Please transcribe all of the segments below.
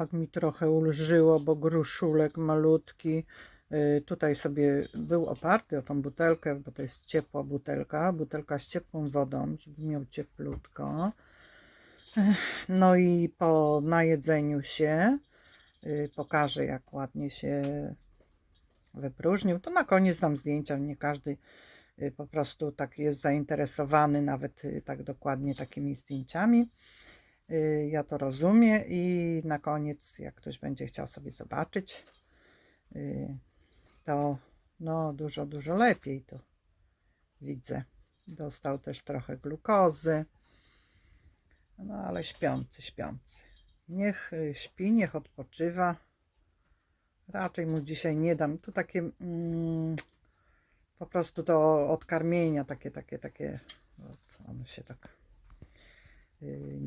Tak mi trochę ulżyło, bo gruszulek malutki y, tutaj sobie był oparty o tą butelkę, bo to jest ciepła butelka, butelka z ciepłą wodą, żeby miał cieplutko. No i po najedzeniu się y, pokażę jak ładnie się wypróżnił. To na koniec dam zdjęcia, nie każdy y, po prostu tak jest zainteresowany nawet tak dokładnie takimi zdjęciami. Y, Ja to rozumiem i na koniec, jak ktoś będzie chciał sobie zobaczyć, y, to no dużo, dużo lepiej to widzę. Dostał też trochę glukozy, no ale śpiący, śpiący. Niech y, śpi, niech odpoczywa. Raczej mu dzisiaj nie dam. To takie mm, po prostu do odkarmienia, takie, takie, takie. Ono się tak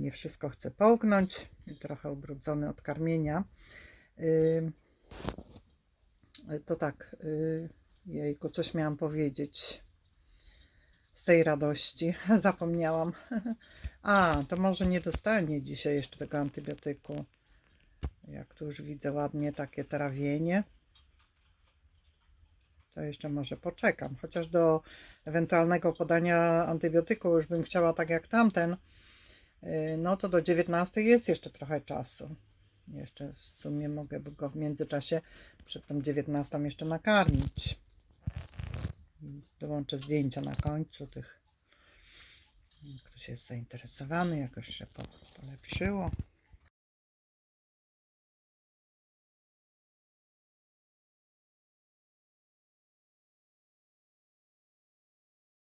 nie wszystko chce połknąć. Trochę ubrudzony od karmienia. Y, To tak, y, jejku, coś miałam powiedzieć z tej radości. Zapomniałam. A, to może nie dostanie dzisiaj jeszcze tego antybiotyku. Jak tu już widzę ładnie takie trawienie. To jeszcze może poczekam. Chociaż do ewentualnego podania antybiotyku już bym chciała tak jak tamten. Yy, No to do 19 jest jeszcze trochę czasu. Jeszcze w sumie mogę go w międzyczasie przed tą 19 jeszcze nakarmić. Dołączę zdjęcia na końcu tych. Ktoś jest zainteresowany, jak już się po- polepszyło.